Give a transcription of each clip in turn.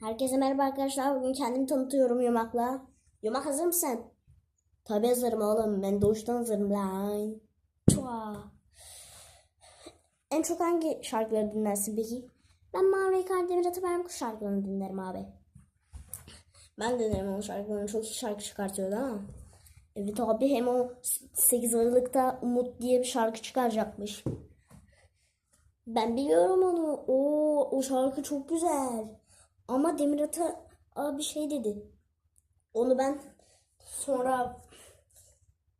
Herkese merhaba arkadaşlar. Bugün kendimi tanıtıyorum Yumak'la. Yumak hazır mısın? Tabi hazırım oğlum. Ben doğuştan hazırım lan. Çua. En çok hangi şarkıları dinlersin peki? Ben Mavi Kardemir Ataberk kuş şarkılarını dinlerim abi. Ben de dinlerim onun şarkılarını. Çok iyi şarkı çıkartıyordu ama. Evet abi hem o 8 Aralık'ta Umut diye bir şarkı çıkaracakmış. Ben biliyorum onu. Oo, o şarkı çok güzel. Ama Demir Ata abi şey dedi. Onu ben sonra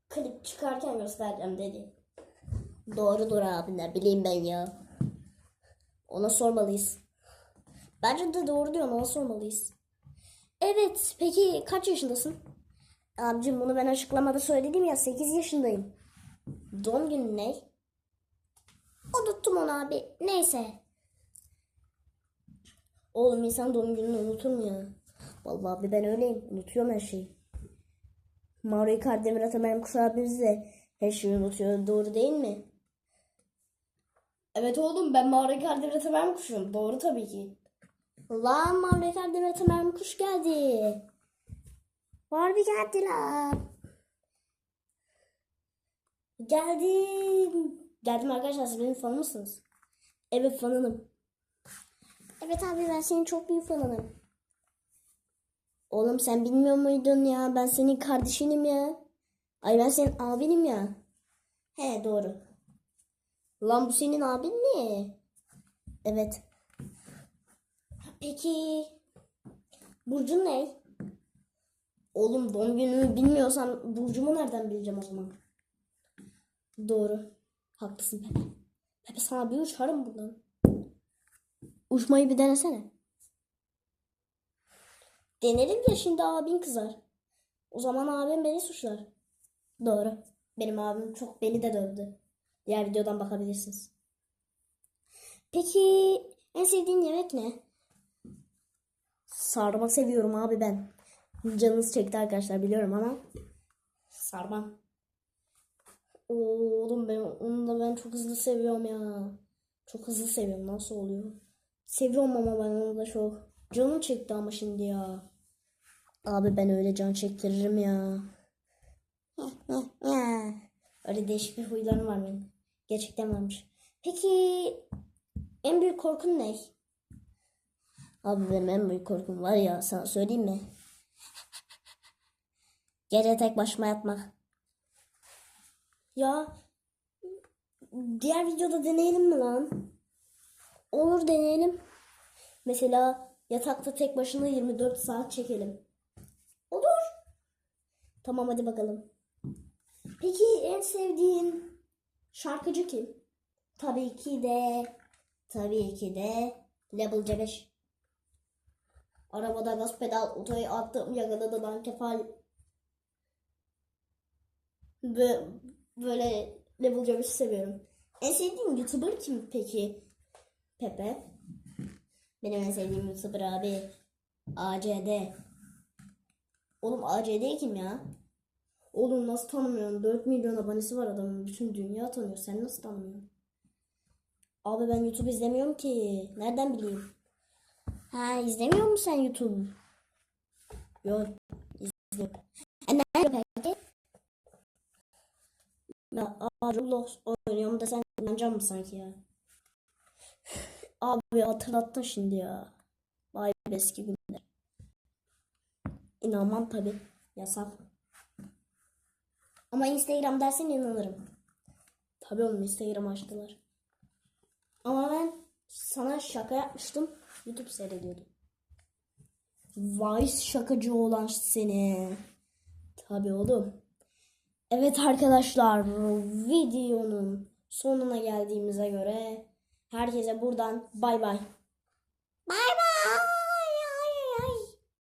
klip çıkarken göstereceğim dedi. Doğrudur abi ne bileyim ben ya. Ona sormalıyız. Bence de doğru diyor ona sormalıyız. Evet peki kaç yaşındasın? Abicim bunu ben açıklamada söyledim ya 8 yaşındayım. Doğum günün ne? Unuttum onu abi. Neyse. Oğlum insan doğum gününü unutur mu ya? Vallahi abi ben öyleyim. Unutuyorum her şeyi. Mario Kardemir Atamer'in kuş abimiz de her şeyi unutuyor. Doğru değil mi? Evet oğlum ben Mario Kardemir Atamer'in kuşuyum. Doğru tabii ki. Lan Mario Kardemir Atamer'in kuş geldi. Barbie geldi lan. Geldim. Geldim arkadaşlar siz benim fanı mısınız? Evet fanınım. Evet abi ben senin çok büyük fanınım. Oğlum sen bilmiyor muydun ya? Ben senin kardeşinim ya. Ay ben senin abinim ya. He doğru. Lan bu senin abin mi? Evet. Peki Burcun ne? Oğlum doğum günümü bilmiyorsan Burcumu nereden bileceğim o zaman? Doğru. Haklısın Pepe. Pepe sana bir uçarım buradan. Uçmayı bir denesene. Denerim ya şimdi abin kızar. O zaman abim beni suçlar. Doğru. Benim abim çok beni de dövdü. Diğer videodan bakabilirsiniz. Peki en sevdiğin yemek ne? Sarma seviyorum abi ben. Canınız çekti arkadaşlar biliyorum ama sarma. Oğlum ben onu da ben çok hızlı seviyorum ya. Çok hızlı seviyorum. Nasıl oluyor? Seviyorum ama ben onu da çok. Canım çekti ama şimdi ya. Abi ben öyle can çektiririm ya. öyle değişik bir huylarım var benim. Gerçekten varmış. Peki en büyük korkun ne? Abi benim en büyük korkum var ya sana söyleyeyim mi? Gece tek başıma yatmak. Ya diğer videoda deneyelim mi lan? Olur deneyelim. Mesela yatakta tek başına 24 saat çekelim. Olur. Tamam hadi bakalım. Peki en sevdiğin şarkıcı kim? Tabii ki de tabii ki de Level C5. Arabada gaz pedal otoyu attım yakaladı lan kefal. Böyle Level C5'i seviyorum. En sevdiğin YouTuber kim peki? Pepe. Benim en sevdiğim YouTuber abi. ACD. Oğlum ACD kim ya? Oğlum nasıl tanımıyorsun? 4 milyon abonesi var adamın. Bütün dünya tanıyor. Sen nasıl tanımıyorsun? Abi ben YouTube izlemiyorum ki. Nereden bileyim? Ha izlemiyor musun sen YouTube? Yok. izlemiyorum. E nerede peki? Ya Roblox oynuyorum da sen inanacak mısın sanki ya? Abi hatırlattın şimdi ya. Vay be eski günler. İnanmam tabi. Yasak. Ama Instagram dersen inanırım. Tabi oğlum Instagram açtılar. Ama ben sana şaka yapmıştım. YouTube seyrediyordum. Vay şakacı olan seni. Tabi oğlum. Evet arkadaşlar videonun sonuna geldiğimize göre Herkese buradan bay bay. Bay bay.